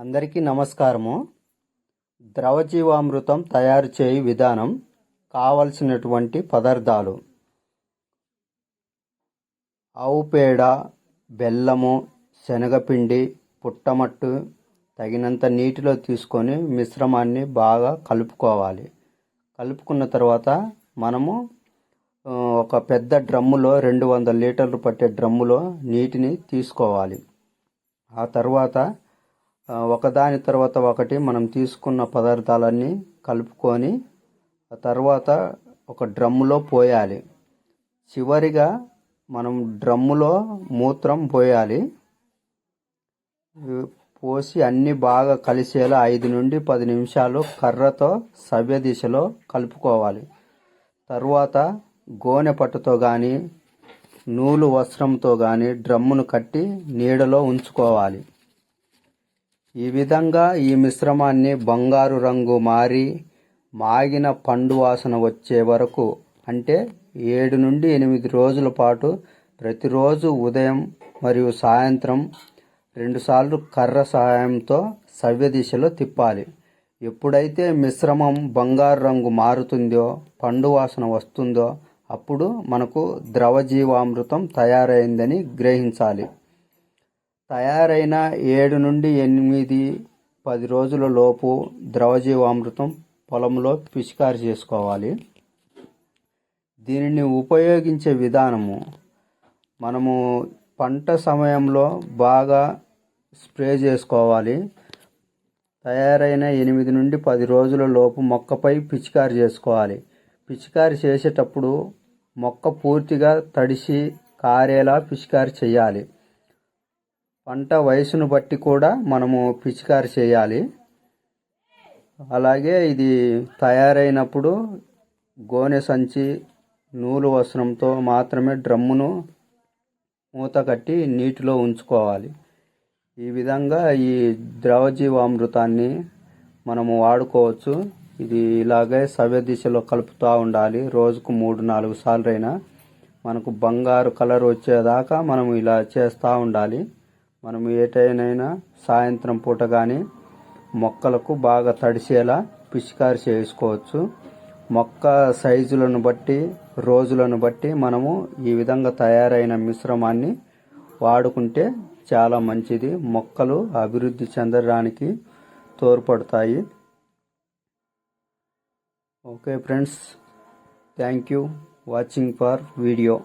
అందరికీ నమస్కారము. ద్రవజీవామృతం తయారు చేయు విధానం కావలసినటువంటి పదార్థాలు. ఆవు పేడ బెల్లము శనగపిండి పుట్టమట్టు తగినంత నీటిలో తీసుకొని మిశ్రమాన్ని బాగా కలుపుకోవాలి. కలుపుకున్న తర్వాత మనము ఒక పెద్ద డ్రమ్ములో రెండు వందల లీటర్లు పట్టే డ్రమ్ములో నీటిని తీసుకోవాలి. ఆ తర్వాత ఒకదాని తర్వాత ఒకటి మనం తీసుకున్న పదార్థాలన్నీ కలుపుకొని తర్వాత ఒక డ్రమ్ములో పోయాలి. చివరిగా మనం డ్రమ్ములో మూత్రం పోయాలి. పోసి అన్ని బాగా కలిసేలా ఐదు నుండి పది నిమిషాలు కర్రతో సవ్య దిశలో కలుపుకోవాలి. తర్వాత గోనె పట్టుతో కానీ నూలు వస్త్రంతో కానీ డ్రమ్మును కట్టి నీడలో ఉంచుకోవాలి. ఈ విధంగా ఈ మిశ్రమాన్ని బంగారు రంగు మారి మాగిన పండు వాసన వచ్చే వరకు అంటే ఏడు నుండి ఎనిమిది రోజుల పాటు ప్రతిరోజు ఉదయం మరియు సాయంత్రం రెండుసార్లు కర్ర సహాయంతో సవ్య దిశలో తిప్పాలి. ఎప్పుడైతే మిశ్రమం బంగారు రంగు మారుతుందో పండు వాసన వస్తుందో అప్పుడు మనకు ద్రవజీవామృతం తయారైందని గ్రహించాలి. తయారైన ఏడు నుండి ఎనిమిది పది రోజుల లోపు ద్రవజీవామృతం పొలంలో పిచికారి చేసుకోవాలి. దీనిని ఉపయోగించే విధానము మనము పంట సమయంలో బాగా స్ప్రే చేసుకోవాలి. తయారైన ఎనిమిది నుండి పది రోజుల లోపు మొక్కపై పిచికారి చేసుకోవాలి. పిచికారి చేసేటప్పుడు మొక్క పూర్తిగా తడిసి కారేలా పిచికారి చేయాలి. పంట వయసును బట్టి కూడా మనము పిచికారి చేయాలి. అలాగే ఇది తయారైనప్పుడు గోనె సంచి నూలు వస్త్రంతో మాత్రమే డ్రమ్మును మూత కట్టి నీటిలో ఉంచుకోవాలి. ఈ విధంగా ఈ ద్రవజీవామృతాన్ని మనము వాడుకోవచ్చు. ఇది ఇలాగే సవ్య దిశలో కలుపుతూ ఉండాలి. రోజుకు మూడు నాలుగు సార్లు అయినా మనకు బంగారు కలర్ వచ్చేదాకా మనం ఇలా చేస్తూ ఉండాలి. మనం ఏటైనా సాయంత్రం పూట కానీ మొక్కలకు బాగా తడిసేలా పిచికారి చేసుకోవచ్చు. మొక్క సైజులను బట్టి రోజులను బట్టి మనము ఈ విధంగా తయారైన మిశ్రమాన్ని వాడుకుంటే చాలా మంచిది. మొక్కలు అభివృద్ధి చెందడానికి తోడ్పడతాయి. Okay friends thank you watching for video.